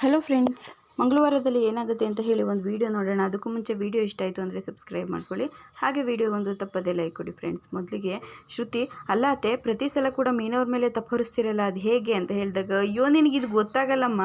Hello friends ಮಂಗಳವಾರದಲ್ಲಿ ಏನಾಗುತ್ತೆ ಅಂತ ಹೇಳಿ ಒಂದು ವಿಡಿಯೋ ನೋಡೋಣ. ಅದಕ್ಕೂ ಮುಂಚೆ ವಿಡಿಯೋ ಇಷ್ಟ ಆಯಿತು ಅಂದರೆ ಸಬ್ಸ್ಕ್ರೈಬ್ ಮಾಡ್ಕೊಳ್ಳಿ. ಹಾಗೆ ವಿಡಿಯೋಗೊಂದು ತಪ್ಪದೇ ಲೈಕ್ ಕೊಡಿ ಫ್ರೆಂಡ್ಸ್ ಮೊದಲಿಗೆ ಶ್ರುತಿ ಅಲ್ಲಾತೆ ಪ್ರತಿ ಸಲ ಕೂಡ ಮೀನವ್ರ ಮೇಲೆ ತಪ್ಪು ಹೊರಿಸ್ತಿರಲ್ಲ, ಅದು ಹೇಗೆ? ಅಂತ ಹೇಳಿದಾಗ, ಅಯ್ಯೋ ನಿನಗಿದು ಗೊತ್ತಾಗಲ್ಲಮ್ಮ.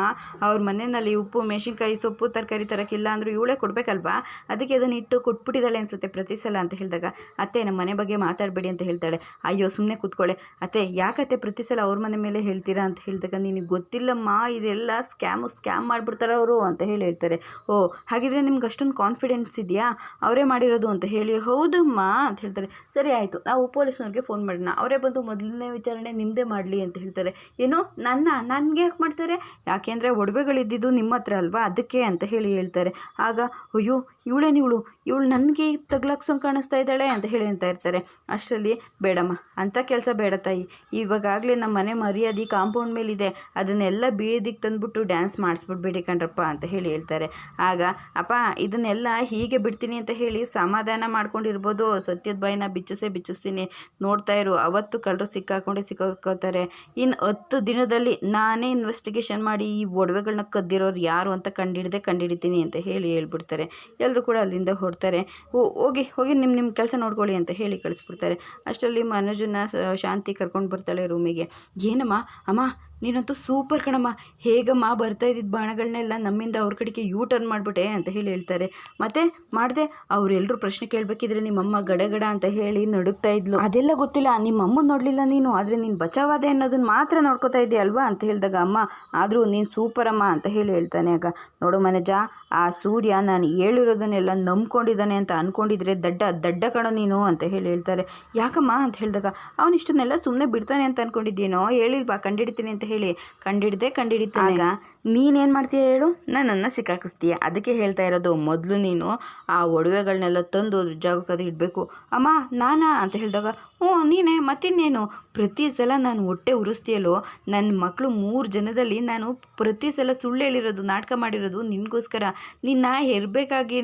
ಅವ್ರ ಮನೆಯಲ್ಲಿ ಉಪ್ಪು, ಮೆಣಸಿನ್ಕಾಯಿ, ಸೊಪ್ಪು, ತರಕಾರಿ ತರಕ್ಕಿಲ್ಲ ಅಂದರೂ ಇವಳೇ ಕೊಡಬೇಕಲ್ವಾ? ಅದಕ್ಕೆ ಅದನ್ನು ಇಟ್ಟು ಕೊಟ್ಬಿಟ್ಟಿದ್ದಾಳೆ ಅನಿಸುತ್ತೆ ಪ್ರತಿ ಸಲ ಅಂತ ಹೇಳಿದಾಗ. ಅತ್ತೆ ನಮ್ಮ ಮನೆ ಬಗ್ಗೆ ಮಾತಾಡಬೇಡಿ ಅಂತ ಹೇಳ್ತಾಳೆ. ಅಯ್ಯೋ ಸುಮ್ಮನೆ ಕೂತ್ಕೊಳ್ಳೆ ಅತ್ತೆ ಯಾಕತ್ತೆ ಪ್ರತಿ ಸಲ ಅವ್ರ ಮನೆ ಮೇಲೆ ಹೇಳ್ತೀರಾ? ಅಂತ ಹೇಳಿದಾಗ, ನಿನಗೆ ಗೊತ್ತಿಲ್ಲಮ್ಮ. ಇದೆಲ್ಲ ಸ್ಕ್ಯಾಮು ಸ್ಕ್ಯಾಮ್ ಮಾಡಿಬಿಡ್ತಾರೆ ಅವರು. ಅಂತ ಹೇಳಿ ಹೇಳ್ತಾರೆ ಓ, ಹಾಗಿದ್ರೆ ನಿಮ್ಗೆ ಅಷ್ಟೊಂದು ಕಾನ್ಫಿಡೆನ್ಸ್ ಇದೆಯಾ? ಅವರೇ ಮಾಡಿರೋದು ಅಂತ ಹೇಳಿ, ಹೌದಮ್ಮ ಅಂತ ಹೇಳ್ತಾರೆ. ಸರಿ ಆಯಿತು, ನಾವು ಪೊಲೀಸ್ನವ್ರಿಗೆ ಫೋನ್ ಮಾಡೋಣ. ಅವರೇ ಬಂದು ಮೊದಲನೇ ವಿಚಾರಣೆ ನಿಮ್ಮದೇ ಮಾಡಲಿ ಅಂತ ಹೇಳ್ತಾರೆ. ಏನು, ನನ್ನ, ನನಗೆ ಯಾಕೆ ಮಾಡ್ತಾರೆ? ಯಾಕೆಂದರೆ ಒಡವೆಗಳಿದ್ದಿದ್ದು ನಿಮ್ಮ ಹತ್ರ ಅಲ್ವಾ? ಅದಕ್ಕೆ ಅಂತ ಹೇಳಿ ಹೇಳ್ತಾರೆ. ಆಗ, ಅಯ್ಯೋ, ಇವಳೇನು ಇವಳು? ಇವಳು ನನಗೆ ತಗ್ಲಾಕ್ಸೋಂಗೆ ಕಾಣಿಸ್ತಾ ಇದ್ದಾಳೆ ಅಂತ ಹೇಳಿ ಅಂತ ಇರ್ತಾರೆ. ಅಷ್ಟರಲ್ಲಿ, ಬೇಡಮ್ಮ, ಅಂಥ ಕೆಲಸ ಬೇಡ ತಾಯಿ. ಇವಾಗಾಗಲೇ ನಮ್ಮ ಮನೆ ಮರ್ಯಾದೆ ಕಾಂಪೌಂಡ್ ಮೇಲಿದೆ. ಅದನ್ನೆಲ್ಲ ಬೀದಿಗೆ ತಂದುಬಿಟ್ಟು ಡ್ಯಾನ್ಸ್ ಮಾಡಿಸ್ಬಿಡ್ಬೇಡಿ ಕಣ್ರಪ್ಪ ಅಂತ ಹೇಳಿ ಹೇಳ್ತಾರೆ. ಆಗ, ಅಪ್ಪ, ಇದನ್ನೆಲ್ಲ ಹೀಗೆ ಬಿಡ್ತೀನಿ ಅಂತ ಹೇಳಿ ಸಮಾಧಾನ ಮಾಡ್ಕೊಂಡಿರ್ಬೋದು. ಸತ್ಯದ ಬಾಯಿನ ಬಿಚ್ಚಿಸೇ ಬಿಚ್ಚಿಸ್ತೀನಿ. ನೋಡ್ತಾ ಇರು, ಅವತ್ತು ಕಳ್ಳರು ಸಿಕ್ಕಾಕೊಂಡೆ ಸಿಕ್ಕಾಕೋತಾರೆ ಇನ್ನು ಹತ್ತು ದಿನದಲ್ಲಿ ನಾನೇ ಇನ್ವೆಸ್ಟಿಗೇಷನ್ ಮಾಡಿ ಈ ಒಡವೆಗಳನ್ನ ಕದ್ದಿರೋರು ಯಾರು ಅಂತ ಕಂಡಿಡ್ದೆ ಕಂಡಿಡಿತೀನಿ ಅಂತ ಹೇಳಿ ಹೇಳ್ಬಿಡ್ತಾರೆ. ಎಲ್ಲರೂ ಕೂಡ ಅಲ್ಲಿಂದ ಹೊಡ್ತಾರೆ ಹೋಗಿ ಹೋಗಿ ನಿಮ್ಮ ನಿಮ್ಮ ಕೆಲಸ ನೋಡ್ಕೊಳ್ಳಿ ಅಂತ ಹೇಳಿ ಕಳಿಸ್ಬಿಡ್ತಾರೆ. ಅಷ್ಟರಲ್ಲಿ ಮನೋಜನ್ನ ಶಾಂತಿ ಕರ್ಕೊಂಡು ಬರ್ತಾಳೆ ರೂಮಿಗೆ ಏನಮ್ಮ, ಅಮ್ಮ ನೀನಂತೂ ಸೂಪರ್ ಕಣಮ್ಮ. ಹೇಗಮ್ಮ ಬರ್ತಾ ಇದ್ದಿದ್ದ ಬಾಣಗಳನ್ನೆಲ್ಲ ನಮ್ಮಿಂದ ಅವ್ರ ಕಡೆಗೆ ಯೂ ಟರ್ನ್ ಮಾಡಿಬಿಟ್ಟೆ ಅಂತ ಹೇಳಿ ಹೇಳ್ತಾರೆ. ಮತ್ತೆ ಮಾಡಿದೆ ಅವರೆಲ್ಲರೂ ಪ್ರಶ್ನೆ ಕೇಳಬೇಕಿದ್ರೆ ನಿಮ್ಮಮ್ಮ ಗಡಗಡ ಅಂತ ಹೇಳಿ ನಡುಗ್ತಾ ಇದ್ಲು. ಅದೆಲ್ಲ ಗೊತ್ತಿಲ್ಲ, ನಿಮ್ಮಮ್ಮ ನೋಡಲಿಲ್ಲ ನೀನು, ಆದರೆ ನೀನು ಬಚಾವಾದೆ ಅನ್ನೋದನ್ನ ಮಾತ್ರ ನೋಡ್ಕೋತಾ ಇದ್ದೀಯ ಅಲ್ವಾ ಅಂತ ಹೇಳಿದಾಗ, ಅಮ್ಮ, ಆದರೂ ನೀನು ಅಮ್ಮ ಅಂತ ಹೇಳಿ ಹೇಳ್ತಾನೆ ಆಗ. ನೋಡು ಮನಜ, ಆ ಸೂರ್ಯ ನಾನು ಹೇಳಿರೋದನ್ನೆಲ್ಲ ನಂಬ್ಕೊಂಡಿದ್ದಾನೆ ಅಂತ ಅಂದ್ಕೊಂಡಿದ್ರೆ ದಡ್ಡ ದಡ್ಡ ಕಣೋ ನೀನು ಅಂತ ಹೇಳಿ ಹೇಳ್ತಾರೆ. ಯಾಕಮ್ಮ ಅಂತ ಹೇಳಿದಾಗ, ಅವನಿಷ್ಟನ್ನೆಲ್ಲ ಸುಮ್ಮನೆ ಬಿಡ್ತಾನೆ ಅಂತ ಅಂದ್ಕೊಂಡಿದ್ದೀನೋ ಹೇಳಿಲ್ವಾ, ಕಂಡಿಡ್ತೀನಿ ಅಂತ ಹೇಳಿ ಕಂಡಿಡ್ದೆ ಕಂಡಿಡಿತು ಆಗ ನೀನೇನು ಮಾಡ್ತೀಯ ಹೇಳು? ನನ್ನನ್ನು ಸಿಕ್ಕಾಕಿಸ್ತೀಯ. ಅದಕ್ಕೆ ಹೇಳ್ತಾ ಇರೋದು, ಮೊದಲು ನೀನು ಆ ಒಡವೆಗಳನ್ನೆಲ್ಲ ತಂದು ಜಾಗಕ್ಕೆ ಅದು ಇಡಬೇಕು. ಅಮ್ಮ, ನಾನಾ? ಅಂತ ಹೇಳಿದಾಗ ಹ್ಞೂ, ನೀನೇ, ಮತ್ತಿನ್ನೇನು? ಪ್ರತಿ ಸಲ ನಾನು ಹೊಟ್ಟೆ ಉರಿಸ್ತೀಯಲ್ಲೋ? ನನ್ನ ಮಕ್ಕಳು ಮೂರು ಜನದಲ್ಲಿ ನಾನು ಪ್ರತಿ ಸಲ ಸುಳ್ಳು ಹೇಳಿರೋದು, ನಾಟಕ ಮಾಡಿರೋದು ನಿನಗೋಸ್ಕರ. ನಿನ್ನ ಹೆರಬೇಕಾಗಿ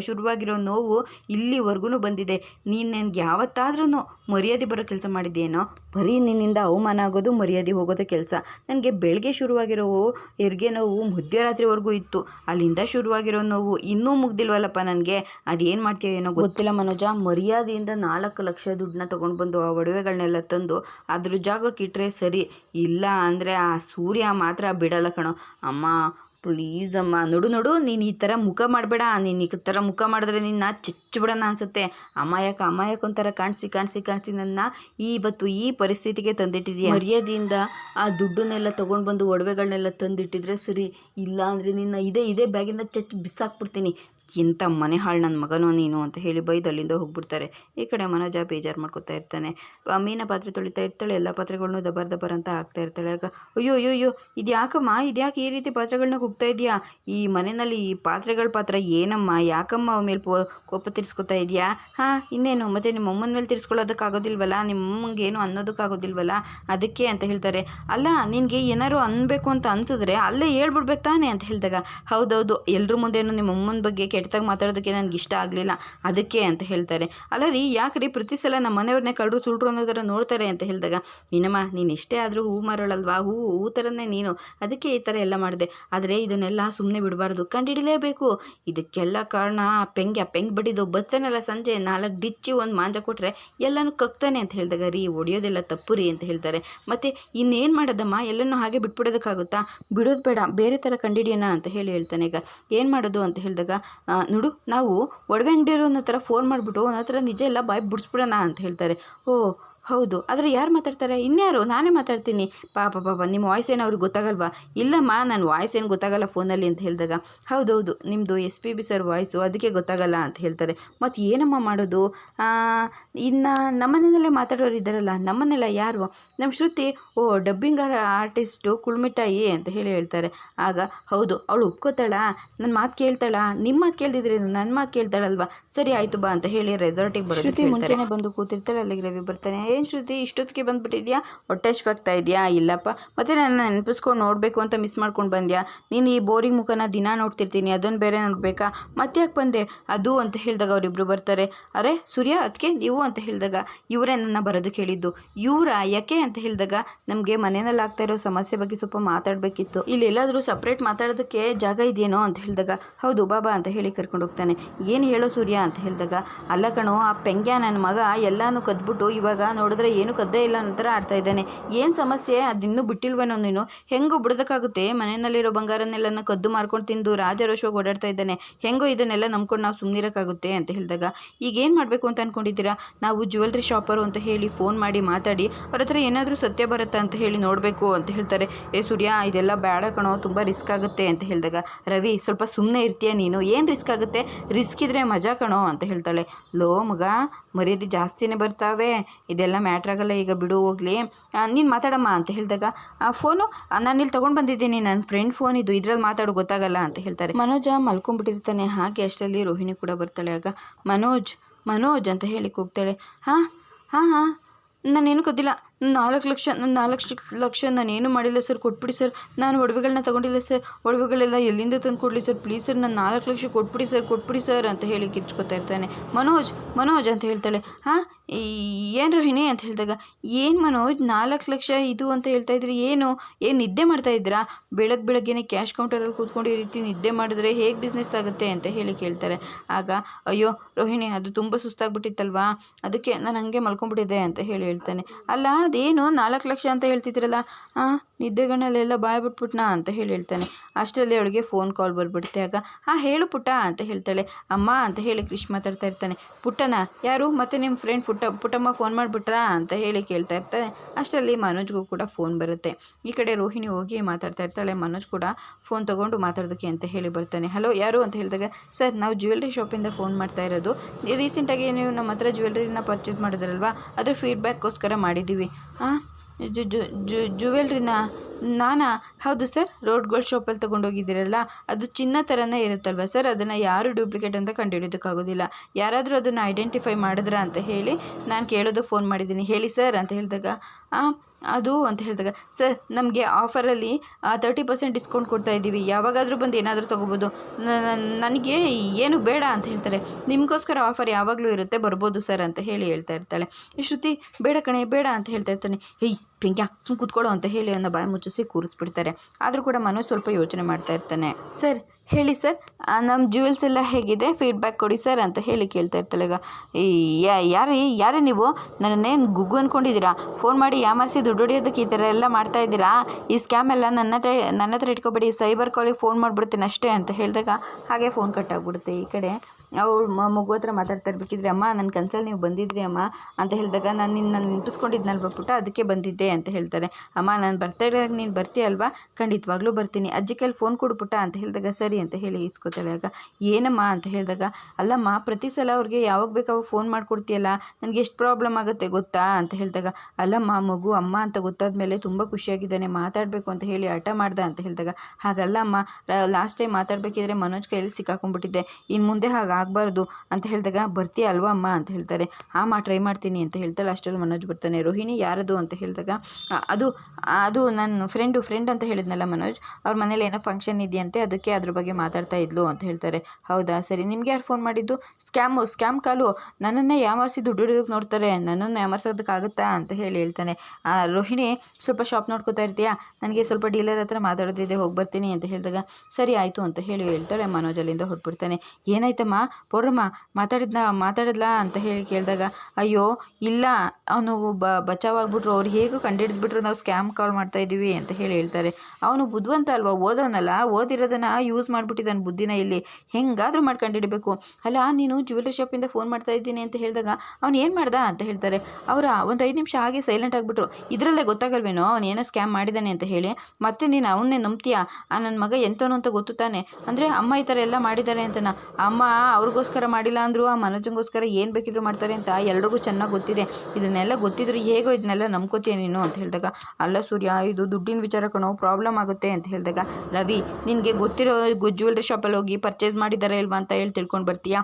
ಶುರುವಾಗಿರೋ ನೋವು ಇಲ್ಲಿವರೆಗೂ ಬಂದಿದೆ. ನೀನು ನನಗೆ ಯಾವತ್ತಾದ್ರೂ ಮರ್ಯಾದೆ ಬರೋ ಕೆಲಸ ಮಾಡಿದ್ದೇನೋ ಬರೀ ನಿನ್ನಿಂದ ಅವಮಾನ ಆಗೋದು, ಮರ್ಯಾದೆ ಹೋಗೋದು ಕೆಲಸ. ನನಗೆ ಬೆಳಗ್ಗೆ ಶುರುವಾಗಿರೋ ಹೆರಿಗೆ ನೋವು ಮಧ್ಯರಾತ್ರಿವರೆಗೂ ಇತ್ತು. ಅಲ್ಲಿಂದ ಶುರುವಾಗಿರೋ ನೋವು ಇನ್ನೂ ಮುಗ್ದಿಲ್ವಲ್ಲಪ್ಪ ನನಗೆ? ಅದೇನು ಮಾಡ್ತೀಯೋ ಏನೋ ಗೊತ್ತಿಲ್ಲ ಮನೋಜ. ಮರ್ಯಾದೆಯಿಂದ ನಾಲ್ಕು ಲಕ್ಷ ದುಡ್ಡನ್ನ ತೊಗೊಂಡು ಬಂದು ಆ ಒಡವೆಗಳನ್ನೆಲ್ಲ ತಂದು ಅದ್ರ ಜಾಗಕ್ಕೆ ಇಟ್ಟರೆ ಸರಿ. ಇಲ್ಲ ಅಂದರೆ ಆ ಸೂರ್ಯ ಮಾತ್ರ ಬಿಡಲ್ಲ ಕಣೋ. ಅಮ್ಮ ಪ್ಲೀಸ್ ಅಮ್ಮ, ನೋಡು ನೋಡು, ನೀನು ಈ ಥರ ಮುಖ ಮಾಡಬೇಡ. ನೀನು ಈ ಥರ ಮುಖ ಮಾಡಿದ್ರೆ ನಿನ್ನ ಚಿಚ್ಚಿಬಿಡೋಣ ಅನಿಸುತ್ತೆ. ಅಮಾಯಕ ಅಮಾಯಕ ಒಂಥರ ಕಾಣಿಸಿ ಕಾಣಿಸಿ ಕಾಣಿಸಿ ನನ್ನ ಇವತ್ತು ಈ ಪರಿಸ್ಥಿತಿಗೆ ತಂದಿಟ್ಟಿದೀಯ. ಮರ್ಯಾದೆಯಿಂದ ಆ ದುಡ್ಡನ್ನೆಲ್ಲ ತೊಗೊಂಡು ಬಂದು ಒಡವೆಗಳನ್ನೆಲ್ಲ ತಂದಿಟ್ಟಿದ್ರೆ ಸರಿ. ಇಲ್ಲ ಅಂದರೆ ನಿನ್ನ ಇದೇ ಇದೇ ಬ್ಯಾಗಿಂದ ಚಚ್ಚಿ ಬಿಸಾಕ್ಬಿಡ್ತೀನಿ. ಎಂಥ ಮನೆ ಹಾಳು ನನ್ನ ಮಗನೋ ನೀನು? ಅಂತ ಹೇಳಿ ಬೈದು ಅಲ್ಲಿಂದ ಹೋಗ್ಬಿಡ್ತಾರೆ. ಈ ಕಡೆ ಮನೋಜ ಬೇಜಾರು ಮಾಡ್ಕೊತಾ ಇರ್ತಾನೆ. ಮೀನ ಪಾತ್ರೆ ತೊಳಿತಾ ಇರ್ತಾಳೆ. ಎಲ್ಲ ಪಾತ್ರೆಗಳನ್ನೂ ದಬರ್ ದಬರ್ ಅಂತ ಹಾಕ್ತಾ ಇರ್ತಾಳೆ. ಆಗ, ಅಯ್ಯೋ ಅಯ್ಯೋ ಅಯ್ಯೋ ಇದು ಯಾಕಮ್ಮ ಇದು ಯಾಕೆ ಈ ರೀತಿ ಪಾತ್ರೆಗಳನ್ನ ಹೋಗ್ತಾ ಇದೆಯಾ? ಈ ಮನೆಯಲ್ಲಿ ಈ ಪಾತ್ರೆಗಳ ಪಾತ್ರ ಏನಮ್ಮ? ಯಾಕಮ್ಮ ಅವ ಮೇಲೆ ಕೋಪ ತಿರ್ಸ್ಕೊತಾ ಇದೆಯಾ? ಹಾಂ, ಇನ್ನೇನು? ಮತ್ತು ನಿಮ್ಮ ಅಮ್ಮನ ಮೇಲೆ ತಿರ್ಸ್ಕೊಳ್ಳೋದಕ್ಕಾಗೋದಿಲ್ವಲ್ಲ? ನಿಮ್ಮಂಗೆ ಏನು ಅನ್ನೋದಕ್ಕಾಗೋದಿಲ್ವಲ್ಲ? ಅದಕ್ಕೆ ಅಂತ ಹೇಳ್ತಾರೆ. ಅಲ್ಲ, ನಿನಗೆ ಏನಾರು ಅನ್ಬೇಕು ಅಂತ ಅನ್ಸಿದ್ರೆ ಅಲ್ಲೇ ಹೇಳ್ಬಿಡ್ಬೇಕು ತಾನೇ? ಅಂತ ಹೇಳಿದಾಗ, ಹೌದೌದು ಎಲ್ಲರ ಮುಂದೇನು ನಿಮ್ಮ ಅಮ್ಮನ ಬಗ್ಗೆ ಕೆಟ್ಟದಾಗ ಮಾತಾಡೋದಕ್ಕೆ ನನಗೆ ಇಷ್ಟ ಆಗಲಿಲ್ಲ, ಅದಕ್ಕೆ ಅಂತ ಹೇಳ್ತಾರೆ. ಅಲ್ಲ ರೀ ಯಾಕೆ ರೀ ಪ್ರತಿ ಸಲ ನಮ್ಮ ಮನೆಯವ್ರನ್ನೇ ಕಳ್ಳರು ಸುಳ್ರು ಅನ್ನೋದರ ನೋಡ್ತಾರೆ ಅಂತ ಹೇಳಿದಾಗ, ನೀನಮ್ಮ, ನೀನು ಎಷ್ಟೇ ಆದರೂ ಹೂ ಮಾರೋಳಲ್ವಾ ಹೂವು ಹೂ ಥರನೇ ನೀನು. ಅದಕ್ಕೆ ಈ ಥರ ಎಲ್ಲ ಮಾಡಿದೆ. ಆದರೆ ಇದನ್ನೆಲ್ಲ ಸುಮ್ಮನೆ ಬಿಡಬಾರ್ದು. ಕಂಡಿಡಿಲೇಬೇಕು. ಇದಕ್ಕೆಲ್ಲ ಕಾರಣ ಆ ಪೆಂಗೆ, ಆ ಪೆಂಗ್ ಬಡಿದು ಸಂಜೆ ನಾಲ್ಕು ಡಿಚ್ಚಿ ಒಂದು ಮಾಂಜ ಕೊಟ್ಟರೆ ಎಲ್ಲನೂ ಕಕ್ತಾನೆ ಅಂತ ಹೇಳಿದಾಗ, ರೀ, ಒಡೆಯೋದೆಲ್ಲ ತಪ್ಪು ರೀ ಅಂತ ಹೇಳ್ತಾರೆ. ಮತ್ತು ಇನ್ನೇನು ಮಾಡೋದಮ್ಮ? ಎಲ್ಲನೂ ಹಾಗೆ ಬಿಟ್ಬಿಡೋದಕ್ಕಾಗುತ್ತಾ? ಬಿಡೋದು ಬೇಡ, ಬೇರೆ ಥರ ಕಂಡಿಡಿಯೋಣ ಅಂತ ಹೇಳಿ ಹೇಳ್ತಾನೆ. ಈಗ ಏನು ಮಾಡೋದು ಅಂತ ಹೇಳಿದಾಗ ನೋಡು, ನಾವು ಒಡವೆ ಅಂಗಡಿಯವ್ರನ್ನ ಥರ ಫೋನ್ ಮಾಡಿಬಿಟ್ಟು ಅವನ ಹತ್ರ ನಿಜ ಎಲ್ಲ ಬಾಯಿ ಬಿಡಿಸ್ಬಿಡೋಣ ಅಂತ ಹೇಳ್ತಾರೆ. ಓ ಹೌದು ಆದರೆ ಯಾರು ಮಾತಾಡ್ತಾರೆ? ಇನ್ಯಾರು? ನಾನೇ ಮಾತಾಡ್ತೀನಿ. ಪಾಪ ಪಾಪ ನಿಮ್ಮ ವಾಯ್ಸ್ ಏನು ಅವ್ರಿಗೆ ಗೊತ್ತಾಗಲ್ವಾ? ಇಲ್ಲಮ್ಮ ನನ್ನ ವಾಯ್ಸ್ ಏನು ಗೊತ್ತಾಗಲ್ಲ ಫೋನಲ್ಲಿ ಅಂತ ಹೇಳಿದಾಗ. ಹೌದೌದು ನಿಮ್ಮದು S P B sir voice ಅದಕ್ಕೆ ಗೊತ್ತಾಗಲ್ಲ ಅಂತ ಹೇಳ್ತಾರೆ. ಮತ್ತು ಏನಮ್ಮ ಮಾಡೋದು? ಇನ್ನು ನಮ್ಮನೆಯಲ್ಲೇ ಮಾತಾಡೋರು ಇದ್ದಾರಲ್ಲ ನಮ್ಮನ್ನೆಲ್ಲ ಯಾರು? ನಮ್ಮ ಶ್ರುತಿ ಓ ಡಬ್ಬಿಂಗ್ ಆರ್ಟಿಸ್ಟು ಕುಳ್ಮಿಟ್ಟಾಯಿ ಅಂತ ಹೇಳಿ ಹೇಳ್ತಾರೆ. ಆಗ ಹೌದು ಅವಳು ಒಪ್ಕೋತಾಳ? ನನ್ನ ಮಾತು ಕೇಳ್ತಾಳ? ನಿಮ್ಮ ಮಾತು ಕೇಳ್ದಿದ್ರೆ ನನ್ನ ಮಾತು ಕೇಳ್ತಾಳಲ್ವಾ? ಸರಿ ಆಯಿತು ಬಾ ಅಂತ ಹೇಳಿ ರೆಸಾರ್ಟಿಗೆ ಬರೋದು ಮುಂಚೆನೇ ಬಂದು ಕೂತಿರ್ತಾಳೆ ಅಲ್ಲಿಗೆ ರವಿ ಬರ್ತಾನೆ. ಏನು ಶ್ರುತಿ, ಇಷ್ಟೊತ್ತಿಗೆ ಬಂದುಬಿಟ್ಟಿದ್ಯಾ? ಹೊಟ್ಟೆ ಹಶ್ವಾಗ್ತಾ ಇದೆಯಾ? ಇಲ್ಲಪ್ಪ. ಮತ್ತೆ ನನ್ನ ನೆನಪಿಸ್ಕೊಂಡು ನೋಡಬೇಕು ಅಂತ ಮಿಸ್ ಮಾಡ್ಕೊಂಡು ಬಂದ್ಯಾ? ನೀನು ಈ ಬೋರಿಂಗ್ ಮುಖನ ದಿನ ನೋಡ್ತಿರ್ತೀನಿ ಅದನ್ನು ಬೇರೆ ನೋಡಬೇಕಾ? ಮತ್ತೆ ಯಾಕೆ ಬಂದೆ? ಅದು ಅಂತ ಹೇಳಿದಾಗ ಅವರಿಬ್ಬರು ಬರ್ತಾರೆ. ಅರೆ, ಸೂರ್ಯ ಅದಕ್ಕೆ ನೀವು ಅಂತ ಹೇಳಿದಾಗ ಇವರೇ ನನ್ನ ಬರೋದಕ್ಕೆ ಹೇಳಿದ್ದು ಇವರ, ಯಾಕೆ ಅಂತ ಹೇಳಿದಾಗ ನಮಗೆ ಮನೆಯಲ್ಲಿ ಆಗ್ತಾ ಇರೋ ಸಮಸ್ಯೆ ಬಗ್ಗೆ ಸ್ವಲ್ಪ ಮಾತಾಡಬೇಕಿತ್ತು. ಇಲ್ಲಿ ಎಲ್ಲಾದರೂ ಸಪ್ರೇಟ್ ಮಾತಾಡೋದಕ್ಕೆ ಜಾಗ ಇದೆಯೇನೋ ಅಂತ ಹೇಳಿದಾಗ, ಹೌದು, ಬಾಬಾ ಅಂತ ಹೇಳಿ ಕರ್ಕೊಂಡು ಹೋಗ್ತಾನೆ. ಏನು ಹೇಳೋ ಸೂರ್ಯ ಅಂತ ಹೇಳಿದಾಗ, ಅಲ್ಲ ಕಣೋ, ಆ ಪೆಂಗ್ಯ ನನ್ನ ಮಗ ಎಲ್ಲಾನು ಕದ್ಬಿಟ್ಟು ಇವಾಗ ನೋಡಿದ್ರೆ ಏನು ಕದ್ದೇ ಇಲ್ಲ ಅನ್ನೋ ಥರ ಆಡ್ತಾ ಇದ್ದಾನೆ. ಏನು ಸಮಸ್ಯೆ? ಅದಿನ್ನೂ ಬಿಟ್ಟಿಲ್ವೇನೋ ನೀನು? ಹೆಂಗೋ ಬಿಡೋದಕ್ಕಾಗುತ್ತೆ? ಮನೆಯಲ್ಲಿರೋ ಬಂಗಾರನೆಲ್ಲ ಕದ್ದು ಮಾರ್ಕೊಂಡು ತಿಂದು ರಾಜರೋಷವಾಗಿ ಓಡಾಡ್ತಾ ಇದ್ದಾನೆ. ಹೆಂಗೋ ಇದನ್ನೆಲ್ಲ ನಂಬ್ಕೊಂಡು ನಾವು ಸುಮ್ಮನಿರೋಕ್ಕಾಗುತ್ತೆ ಅಂತ ಹೇಳಿದಾಗ. ಈಗ ಏನು ಮಾಡಬೇಕು ಅಂತ ಅಂದ್ಕೊಂಡಿದ್ದೀರಾ ನಾವು ಜ್ಯುವೆಲ್ರಿ ಶಾಪರು ಅಂತ ಹೇಳಿ ಫೋನ್ ಮಾಡಿ ಮಾತಾಡಿ, ಅವ್ರ ಹತ್ರ ಏನಾದರೂ ಸತ್ಯ ಬರುತ್ತಾ ಅಂತ ಹೇಳಿ ನೋಡಬೇಕು ಅಂತ ಹೇಳ್ತಾರೆ. ಏ ಸೂರ್ಯ, ಇದೆಲ್ಲ ಬೇಡ ಕಣೋ, ತುಂಬ ರಿಸ್ಕ್ ಆಗುತ್ತೆ ಅಂತ ಹೇಳಿದಾಗ. ರವಿ, ಸ್ವಲ್ಪ ಸುಮ್ಮನೆ ಇರ್ತೀಯ ನೀನು? ಏನು ರಿಸ್ಕ್ ಆಗುತ್ತೆ? ರಿಸ್ಕ್ ಇದ್ರೆ ಮಜಾ ಕಣೋ ಅಂತ ಹೇಳ್ತಾಳೆ. ಲೋ ಮಗ ಮರ್ಯಾದೆ ಜಾಸ್ತಿನೇ ಬರ್ತಾವೆ. ಇದೆಲ್ಲ ಮ್ಯಾಟ್ರ್ ಆಗಲ್ಲ, ಈಗ ಬಿಡು, ಹೋಗ್ಲಿ. ನೀನು ಮಾತಾಡಮ್ಮ ಅಂತ ಹೇಳಿದಾಗ, ಆ, ಫೋನು ನಾನು ಇಲ್ಲಿ ತೊಗೊಂಡು ಬಂದಿದ್ದೀನಿ. ನನ್ನ ಫ್ರೆಂಡ್ ಫೋನ್ ಇದು, ಇದ್ರಲ್ಲಿ ಮಾತಾಡು, ಗೊತ್ತಾಗಲ್ಲ ಅಂತ ಹೇಳ್ತಾರೆ. ಮನೋಜ ಮಲ್ಕೊಂಡ್ಬಿಟ್ಟಿರ್ತಾನೆ. ಹಾಗೆ ಅಷ್ಟರಲ್ಲಿ ರೋಹಿಣಿ ಕೂಡ ಬರ್ತಾಳೆ. ಆಗ, ಮನೋಜ್ ಮನೋಜ್ ಅಂತ ಹೇಳಿ ಕೂಗ್ತಾಳೆ ಹಾಂ ಹಾಂ ಹಾಂ. ನಾನೇನು ನನ್ನ ನಾಲ್ಕು ಲಕ್ಷ ನನ್ನ ನಾಲ್ಕು ಲಕ್ಷ ನಾನೇನು ಮಾಡಿಲ್ಲ ಸರ್. ಕೊಟ್ಬಿಡಿ ಸರ್. ನಾನು ಒಡವೆಗಳನ್ನ ತೊಗೊಂಡಿಲ್ಲ ಸರ್. ಒಡವೆಗಳೆಲ್ಲ ಎಲ್ಲಿಂದ ತಂದು ಕೊಡಲಿ ಸರ್? ಪ್ಲೀಸ್ ಸರ್, ನಾನು ನಾಲ್ಕು ಲಕ್ಷ ಕೊಟ್ಬಿಡಿ ಸರ್ ಕೊಟ್ಬಿಡಿ ಸರ್ ಅಂತ ಹೇಳಿ ಕಿರ್ಚ್ಕೊತಾ ಇರ್ತಾನೆ. ಮನೋಜ್ ಮನೋಜ್ ಅಂತ ಹೇಳ್ತಾಳೆ. ಹಾಂ? ಏನು ರೋಹಿಣಿ ಅಂತ ಹೇಳಿದಾಗ, ಏನು ಮನೋಜ್, ನಾಲ್ಕು ಲಕ್ಷ ಇದು ಅಂತ ಹೇಳ್ತಾ ಇದ್ರಿ? ಏನು? ಏನು ನಿದ್ದೆ ಮಾಡ್ತಾ ಇದ್ದೀರಾ? ಬೆಳಗ್ಗೆ ಬೆಳಗ್ಗೆನೆ ಕ್ಯಾಶ್ ಕೌಂಟರಲ್ಲಿ ಕೂತ್ಕೊಂಡು ಈ ರೀತಿ ನಿದ್ದೆ ಮಾಡಿದ್ರೆ ಹೇಗೆ ಬಿಸ್ನೆಸ್ ಆಗುತ್ತೆ ಅಂತ ಹೇಳಿ ಕೇಳ್ತಾರೆ. ಆಗ, ಅಯ್ಯೋ, ರೋಹಿಣಿ, ಅದು ತುಂಬ ಸುಸ್ತಾಗ್ಬಿಟ್ಟಿತ್ತಲ್ವಾ? ಅದಕ್ಕೆ ನಾನು ಹಂಗೆ ಮಲ್ಕೊಂಡ್ಬಿಟ್ಟಿದ್ದೆ, ಅಂತ ಹೇಳಿ ಹೇಳ್ತಾನೆ. ಅಲ್ಲ, ಅದೇನು ನಾಲ್ಕು ಲಕ್ಷ ಅಂತ ಹೇಳ್ತಿದ್ರಲ್ಲ ಹಾಂ ನಿದ್ದೆಗಣ್ಣಲ್ಲೆಲ್ಲ ಬಾಯ್ ಬಿಟ್ಬಿಟ್ನಾ ಅಂತ ಹೇಳಿ ಹೇಳ್ತಾನೆ ಅಷ್ಟರಲ್ಲಿ ಅವಳಿಗೆ ಫೋನ್ ಕಾಲ್ ಬರ್ಬಿಡುತ್ತೆ. ಆಗ, ಹಾಂ, ಹೇಳು ಪುಟ್ಟ, ಅಂತ ಹೇಳ್ತಾಳೆ. ಅಮ್ಮ, ಅಂತ ಹೇಳಿ ಕ್ರಿಶ್ ಮಾತಾಡ್ತಾ ಇರ್ತಾನೆ. ಪುಟ್ಟನ, ಯಾರು? ಮತ್ತೆ ನಿಮ್ಮ ಫ್ರೆಂಡ್ ಪುಟ್ಟ, ಪುಟ್ಟಮ್ಮ ಫೋನ್ ಮಾಡಿಬಿಟ್ರಾ? ಅಂತ ಹೇಳಿ ಕೇಳ್ತಾ ಇರ್ತಾನೆ. ಅಷ್ಟರಲ್ಲಿ ಮನೋಜ್ಗೂ ಕೂಡ ಫೋನ್ ಬರುತ್ತೆ. ಈ ಕಡೆ ರೋಹಿಣಿ ಹೋಗಿ ಮಾತಾಡ್ತಾ ಇರ್ತಾಳೆ. ಮನೋಜ್ ಕೂಡ ಫೋನ್ ತೊಗೊಂಡು ಮಾತಾಡೋದಕ್ಕೆ ಅಂತ ಹೇಳಿ ಬರ್ತಾನೆ. ಹಲೋ, ಯಾರು? ಅಂತ ಹೇಳಿದಾಗ, ಸರ್, ನಾವು ಜ್ಯುವೆಲ್ರಿ ಶಾಪಿಂದ ಫೋನ್ ಮಾಡ್ತಾ ಇರೋದು. ರೀಸೆಂಟಾಗಿ ನೀವು ನಮ್ಮ ಹತ್ರ ಜ್ಯುವೆಲ್ರಿನ ಪರ್ಚೇಸ್ ಮಾಡಿದ್ರಲ್ವಾ? ಅದ್ರ ಫೀಡ್ಬ್ಯಾಕ್ಗೋಸ್ಕರ ಮಾಡಿದ್ದೀವಿ. ಹಾಂ ಜು ಜು ಜು, ಜುವೆಲ್ರಿನ ನಾನಾ, ಹೌದು ಸರ್ ರೋಡ್ ಗೋಲ್ಡ್ ಶಾಪಲ್ಲಿ ತೊಗೊಂಡೋಗಿದ್ದೀರಲ್ಲ, ಅದು ಚಿನ್ನ ಥರನೇ ಇರುತ್ತಲ್ವ ಸರ್? ಅದನ್ನು ಯಾರು ಡೂಪ್ಲಿಕೇಟ್ ಅಂತ ಕಂಡುಹಿಡಿಯೋದಕ್ಕಾಗೋದಿಲ್ಲ. ಯಾರಾದರೂ ಅದನ್ನು ಐಡೆಂಟಿಫೈ ಮಾಡಿದ್ರಾ ಅಂತ ಹೇಳಿ, ನಾನು ಕೇಳೋದಕ್ಕೆ ಫೋನ್ ಮಾಡಿದ್ದೀನಿ. ಹೇಳಿ ಸರ್ ಅಂತ ಹೇಳಿದಾಗ ಅದು ಅಂತ ಹೇಳಿದಾಗ, ಸರ್, ನಮಗೆ ಆಫರಲ್ಲಿ ತರ್ಟಿ ಪರ್ಸೆಂಟ್ ಡಿಸ್ಕೌಂಟ್ ಕೊಡ್ತಾ ಇದ್ದೀವಿ. ಯಾವಾಗಾದರೂ ಬಂದು ಏನಾದರೂ ತೊಗೋಬೋದು. ನನಗೆ ಏನು ಬೇಡ ಅಂತ ಹೇಳ್ತಾರೆ. ನಿಮಗೋಸ್ಕರ ಆಫರ್ ಯಾವಾಗಲೂ ಇರುತ್ತೆ, ಬರ್ಬೋದು ಸರ್ ಅಂತ ಹೇಳಿ ಹೇಳ್ತಾ ಇರ್ತಾಳೆ. ಶ್ರುತಿ, ಬೇಡ ಕಣೆ, ಬೇಡ ಅಂತ ಹೇಳ್ತಾ ಇರ್ತಾನೆ. ಹೇಯ್ ಪಿಂಕ್ಯ ಸುಮ್ಮ ಕೂತ್ಕೊಳ್ಳೋ ಅಂತ ಹೇಳಿ ಅವನ ಬಾಯಿ ಮುಚ್ಚಿಸಿ ಕೂರಿಸ್ಬಿಡ್ತಾರೆ. ಆದರೂ ಕೂಡ ಮನೋಜ್ ಸ್ವಲ್ಪ ಯೋಚನೆ ಮಾಡ್ತಾ ಇರ್ತಾನೆ. ಸರ್ ಹೇಳಿ ಸರ್. ನಮ್ಮ ಜ್ಯುವೆಲ್ಸ್ ಎಲ್ಲ ಹೇಗಿದೆ? ಫೀಡ್ಬ್ಯಾಕ್ ಕೊಡಿ ಸರ್ ಅಂತ ಹೇಳಿ ಕೇಳ್ತಾ ಇರ್ತಾಳೆ ಈಗ. ಈ ಯಾರೇ ಯಾರೇ ನೀವು? ನನ್ನನ್ನೇನು ಗುಗ್ಗು ಅಂದ್ಕೊಂಡಿದ್ದೀರಾ ಫೋನ್ ಮಾಡಿ ಯಾಮರ್ಸಿ ದುಡ್ಡು ಹೊಡಿಯೋದಕ್ಕೆ ಈ ಥರ ಎಲ್ಲ ಮಾಡ್ತಾ ಇದ್ದೀರಾ? ಈ ಸ್ಕ್ಯಾಮ್ ಎಲ್ಲ ನನ್ನ ಹತ್ರ ನನ್ನ ಹತ್ರ ಇಟ್ಕೊಬೇಡಿ. ಸೈಬರ್ ಕಾಲಿಗೆ ಫೋನ್ ಮಾಡಿಬಿಡ್ತೀನಿ ಅಷ್ಟೇ ಅಂತ ಹೇಳಿದಾಗ ಹಾಗೆ ಫೋನ್ ಕಟ್ ಆಗ್ಬಿಡುತ್ತೆ ಈ ಕಡೆ. ಅವಳು ಮಗು ಹತ್ರ ಮಾತಾಡ್ತಾ ಇರ್ಬೇಕಿದ್ರೆ, ಅಮ್ಮ ನನ್ನ ಕನ್ಸಲ್ಲಿ ನೀವು ಬಂದಿದ್ರಿ ಅಮ್ಮ ಅಂತ ಹೇಳಿದಾಗ, ನಾನು ನಿನ್ನ ನೆನಪಿಸ್ಕೊಂಡಿದ್ನಲ್ವ ಪುಟ್ಟ, ಅದಕ್ಕೆ ಬಂದಿದ್ದೆ ಅಂತ ಹೇಳ್ತಾರೆ. ಅಮ್ಮ, ನಾನು ಬರ್ತಾ ಇರೋ ನೀನು ಬರ್ತೀಯಲ್ವಾ ಖಂಡಿತವಾಗ್ಲೂ ಬರ್ತೀನಿ. ಅಜ್ಜಿ ಕೈಲಿ ಫೋನ್ ಕೊಡು ಪುಟ್ಟ ಅಂತ ಹೇಳಿದಾಗ, ಸರಿ ಅಂತ ಹೇಳಿ ಇಸ್ಕೊತಾಳೆ ಆಗ, ಏನಮ್ಮ? ಅಂತ ಹೇಳಿದಾಗ, ಅಲ್ಲಮ್ಮ, ಪ್ರತಿ ಸಲ ಅವ್ರಿಗೆ ಯಾವಾಗ ಬೇಕಾವಾಗ ಫೋನ್ ಮಾಡಿಕೊಡ್ತೀಯಲ್ಲ, ನನಗೆ ಎಷ್ಟು ಪ್ರಾಬ್ಲಮ್ ಆಗುತ್ತೆ ಗೊತ್ತಾ? ಅಂತ ಹೇಳಿದಾಗ, ಅಲ್ಲಮ್ಮ, ಮಗು, ಅಮ್ಮ ಅಂತ ಗೊತ್ತಾದ ಮೇಲೆ ತುಂಬ ಖುಷಿಯಾಗಿದ್ದಾನೆ, ಮಾತಾಡಬೇಕು ಅಂತ ಹೇಳಿ ಹಠ ಮಾಡ್ದೆ ಅಂತ ಹೇಳಿದಾಗ, ಹಾಗಲ್ಲಮ್ಮ ಲಾಸ್ಟ್ ಟೈಮ್ ಮಾತಾಡಬೇಕಿದ್ರೆ ಮನೋಜ್ ಕೈಯಲ್ಲಿ ಸಿಕ್ಕಾಕೊಂಡ್ಬಿಟ್ಟಿದ್ದೆ. ಇನ್ನು ಮುಂದೆ ಹಾಗೆ ಆಗಬಾರ್ದು ಅಂತ ಹೇಳಿದಾಗ, ಬರ್ತೀಯ ಅಲ್ವಾ ಅಮ್ಮ ಅಂತ ಹೇಳ್ತಾರೆ. ಹಾಂ ಟ್ರೈ ಮಾಡ್ತೀನಿ ಅಂತ ಹೇಳ್ತಾಳೆ. ಅಷ್ಟರಲ್ಲಿ ಮನೋಜ್ ಬರ್ತಾನೆ. ರೋಹಿಣಿ ಯಾರದು ಅಂತ ಹೇಳಿದಾಗ ಅದು ಅದು ನನ್ನ ಫ್ರೆಂಡು ಫ್ರೆಂಡ್ ಅಂತ ಹೇಳಿದ್ನಲ್ಲ ಮನೋಜ್, ಅವ್ರ ಮನೇಲಿ ಏನೋ ಫಂಕ್ಷನ್ ಇದೆಯಂತೆ, ಅದಕ್ಕೆ ಅದ್ರ ಬಗ್ಗೆ ಮಾತಾಡ್ತಾ ಇದ್ಲು ಅಂತ ಹೇಳ್ತಾರೆ. ಹೌದಾ? ಸರಿ, ನಿಮ್ಗೆ ಯಾರು ಫೋನ್ ಮಾಡಿದ್ದು? ಸ್ಕ್ಯಾಮು ಸ್ಕ್ಯಾಮ್ ಕಾಲು, ನನ್ನನ್ನೇ ಯಾಮಾರಿಸಿ ದುಡ್ಡು ಹಿಡಿಯೋದಕ್ಕೆ ನೋಡ್ತಾರೆ. ನನ್ನನ್ನು ಯಾಮಾರ್ಸೋದಕ್ಕಾಗುತ್ತಾ ಅಂತ ಹೇಳಿ ಹೇಳ್ತಾನೆ. ರೋಹಿಣಿ, ಸ್ವಲ್ಪ ಶಾಪ್ ನೋಡ್ಕೋತಾ ಇರ್ತೀಯಾ? ನನಗೆ ಸ್ವಲ್ಪ ಡೀಲರ್ ಹತ್ರ ಮಾತಾಡೋದಿದೆ, ಹೋಗಿ ಬರ್ತೀನಿ ಅಂತ ಹೇಳಿದಾಗ, ಸರಿ ಆಯಿತು ಅಂತ ಹೇಳಿ ಹೇಳ್ತಾಳೆ ಮನೋಜ್ ಅಲ್ಲಿಂದ ಹೊರಟ್ಬಿಡ್ತಾನೆ. ಏನಾಯ್ತಮ್ಮ? ಪೌಡ್ರಮ್ಮ ಮಾತಾಡಿದ್ನ, ಮಾತಾಡಿದ್ಲಾ ಅಂತ ಹೇಳಿ ಕೇಳಿದಾಗ, ಅಯ್ಯೋ, ಇಲ್ಲ, ಅವನು ಬ, ಬಚಾವಾಗ್ಬಿಟ್ರು, ಅವ್ರು ಹೇಗೂ ಕಂಡಿಡಿದ್ಬಿಟ್ರು, ನಾವು ಸ್ಕ್ಯಾಮ್ ಕಾಲ್ ಮಾಡ್ತಾ ಇದ್ದೀವಿ ಅಂತ ಹೇಳಿ ಹೇಳ್ತಾರೆ. ಅವನು ಬುದ್ಧಿವಂತ ಅಲ್ವಾ? ಓದೋನಲ್ಲ ಓದಿರೋದನ್ನು ಯೂಸ್ ಮಾಡಿಬಿಟ್ಟಿದ್ದಾನೆ ಬುದ್ಧಿನ ಇಲ್ಲಿ. ಹೆಂಗಾದರೂ ಮಾಡಿ ಕಂಡುಹಿಡಬೇಕು ಅಲ್ಲ, ನೀನು ಜ್ಯುವೆಲ್ಲರಿ ಶಾಪಿಂದ ಫೋನ್ ಮಾಡ್ತಾ ಇದ್ದೀನಿ ಅಂತ ಹೇಳಿದಾಗ, ಅವ್ನು ಏನು ಮಾಡ್ದ? ಅಂತ ಹೇಳ್ತಾರೆ. ಅವರ ಒಂದು ಐದು ನಿಮಿಷ ಹಾಗೆ ಸೈಲೆಂಟ್ ಆಗಿಬಿಟ್ರು. ಇದರಲ್ಲೇ ಗೊತ್ತಾಗಲ್ವೇನೋ? ಅವನು ಏನೋ ಸ್ಕ್ಯಾಮ್ ಮಾಡಿದ್ದಾನೆ ಅಂತ ಹೇಳಿ, ಮತ್ತೆ ನೀನು ಅವನ್ನೇ ನಂಬ್ತೀಯಾ? ನನ್ನ ಮಗ ಎಂತವನು ಅಂತ ಗೊತ್ತು ತಾನೆ? ಅಂದರೆ ಅಮ್ಮ ಈ ಥರ ಎಲ್ಲ ಮಾಡಿದ್ದಾರೆ ಅಂತನ? ಅಮ್ಮ ಅವ್ರಿಗೋಸ್ಕರ ಮಾಡಿಲ್ಲ ಅಂದರೂ, ಆ ಮನೋಜಂಗೋಸ್ಕರ ಏನು ಬೇಕಿದ್ರು ಮಾಡ್ತಾರೆ ಅಂತ ಎಲ್ರಿಗೂ ಚೆನ್ನಾಗಿ ಗೊತ್ತಿದೆ. ಇದನ್ನೆಲ್ಲ ಗೊತ್ತಿದ್ರು ಹೇಗೋ ಇದನ್ನೆಲ್ಲ ನಂಬ್ಕೋತೀಯ ನೀನು ಅಂತ ಹೇಳಿದಾಗ, ಅಲ್ಲ ಸೂರ್ಯ, ಇದು ದುಡ್ಡಿನ ವಿಚಾರ ಕಣೋ, ಪ್ರಾಬ್ಲಮ್ ಆಗುತ್ತೆ ಅಂತ ಹೇಳಿದಾಗ, ರವಿ, ನಿನಗೆ ಗೊತ್ತಿರೋ ಜ್ಯುವೆಲ್ರಿ ಶಾಪಲ್ಲಿ ಹೋಗಿ ಪರ್ಚೇಸ್ ಮಾಡಿದ್ದಾರೆ ಇಲ್ವಾ ಅಂತ ಹೇಳಿ ತಿಳ್ಕೊಂಡು ಬರ್ತೀಯಾ?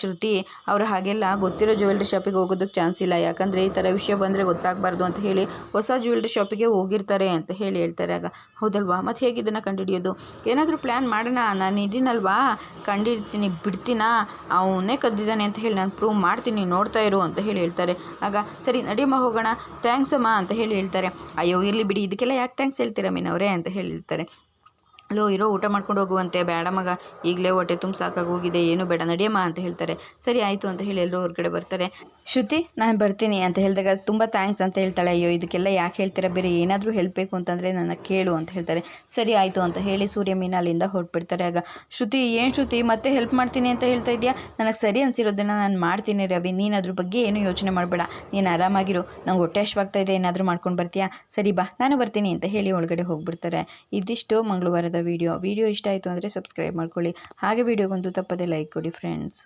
ಶ್ರುತಿ, ಅವರು ಹಾಗೆಲ್ಲ ಗೊತ್ತಿರೋ ಜ್ಯುವೆಲ್ರಿ ಶಾಪಿಗೆ ಹೋಗೋದಕ್ಕೆ ಚಾನ್ಸ್ ಇಲ್ಲ. ಯಾಕಂದರೆ ಈ ಥರ ವಿಷಯ ಬಂದರೆ ಗೊತ್ತಾಗಬಾರ್ದು ಅಂತ ಹೇಳಿ ಹೊಸ ಜ್ಯುವೆಲ್ರಿ ಶಾಪಿಗೆ ಹೋಗಿರ್ತಾರೆ ಅಂತ ಹೇಳಿ ಹೇಳ್ತಾರೆ. ಆಗ, ಹೌದಲ್ವಾ? ಮತ್ತು ಹೇಗೆ ಇದನ್ನು ಕಂಡುಹಿಡಿಯೋದು? ಏನಾದರೂ ಪ್ಲ್ಯಾನ್ ಮಾಡೋಣ, ನಾನು ಇದೀನಲ್ವಾ ಕಂಡಿಡ್ತೀನಿ ಬಿಡ್ತೀನಾ? ಅವನೇ ಕದ್ದಿದ್ದಾನೆ ಅಂತ ಹೇಳಿ ನಾನು ಪ್ರೂವ್ ಮಾಡ್ತೀನಿ, ನೋಡ್ತಾ ಇರು ಅಂತ ಹೇಳಿ ಹೇಳ್ತಾರೆ. ಆಗ, ಸರಿ, ನಡಿಯಮ್ಮ, ಹೋಗೋಣ. ಥ್ಯಾಂಕ್ಸ್ ಅಮ್ಮ, ಅಂತ ಹೇಳಿ ಹೇಳ್ತಾರೆ. ಅಯ್ಯೋ, ಇರಲಿ ಬಿಡಿ. ಇದಕ್ಕೆಲ್ಲ ಯಾಕೆ ಥ್ಯಾಂಕ್ಸ್ ಹೇಳ್ತೀರಾ ಮೀನವರೇ? ಅಂತ ಹೇಳಿ ಹೇಳ್ತಾರೆ ಅಲೋ ಇರೋ, ಊಟ ಮಾಡ್ಕೊಂಡು ಹೋಗುವಂತೆ. ಬೇಡ ಮಗ, ಈಗಲೇ ಹೊಟ್ಟೆ ತುಂಬ ಸಾಕಾಗೋಗಿದೆ ಏನು ಬೇಡ, ನಡಿಯಮ್ಮ ಅಂತ ಹೇಳ್ತಾರೆ. ಸರಿ, ಆಯಿತು ಅಂತ ಹೇಳಿ ಎಲ್ಲರೂ ಹೊರಗಡೆ ಬರ್ತಾರೆ. ಶ್ರುತಿ, ನಾನು ಬರ್ತೀನಿ ಅಂತ ಹೇಳಿದಾಗ ತುಂಬ ಥ್ಯಾಂಕ್ಸ್ ಅಂತ ಹೇಳ್ತಾಳೆ. ಅಯ್ಯೋ, ಇದಕ್ಕೆಲ್ಲ ಯಾಕೆ ಹೇಳ್ತೀರಾ ಬೇರೆ? ಏನಾದರೂ ಹೆಲ್ಪ್ ಬೇಕು ಅಂತಂದರೆ ನನ್ನ ಕೇಳು ಅಂತ ಹೇಳ್ತಾರೆ. ಸರಿ, ಆಯಿತು ಅಂತ ಹೇಳಿ ಸೂರ್ಯ ಮೀನ ಅಲ್ಲಿಂದ ಹೊರಟ್ಬಿಡ್ತಾರೆ. ಆಗ, ಶ್ರುತಿ, ಏನು ಶ್ರುತಿ, ಮತ್ತೆ ಹೆಲ್ಪ್ ಮಾಡ್ತೀನಿ ಅಂತ ಹೇಳ್ತಾ ಇದೆಯಾ ನನಗೆ ಸರಿ ಅನಿಸಿರೋದನ್ನು ನಾನು ಮಾಡ್ತೀನಿ ರವಿ. ನೀನು ಅದ್ರ ಬಗ್ಗೆ ಏನು ಯೋಚನೆ ಮಾಡಬೇಡ. ನೀನು ಆರಾಮಾಗಿರು. ನಂಗೆ ಹೊಟ್ಟೆ ಹಶ್ವಾಗ್ತಾ ಇದೆ. ಏನಾದರೂ ಮಾಡ್ಕೊಂಡು ಬರ್ತೀಯಾ? ಸರಿ, ಬಾ. ನಾನು ಬರ್ತೀನಿ ಅಂತ ಹೇಳಿ ಒಳಗಡೆ ಹೋಗಿಬಿಡ್ತಾರೆ. ಇದಿಷ್ಟು ಮಂಗಳವಾರದ ವಿಡಿಯೋ ವಿಡಿಯೋ ಇಷ್ಟ ಆಯಿತು ಅಂದರೆ ಸಬ್ಸ್ಕ್ರೈಬ್ ಮಾಡ್ಕೊಳ್ಳಿ. ಹಾಗೆ ವಿಡಿಯೋಗೊಂದು ತಪ್ಪದೆ ಲೈಕ್ ಕೊಡಿ ಫ್ರೆಂಡ್ಸ್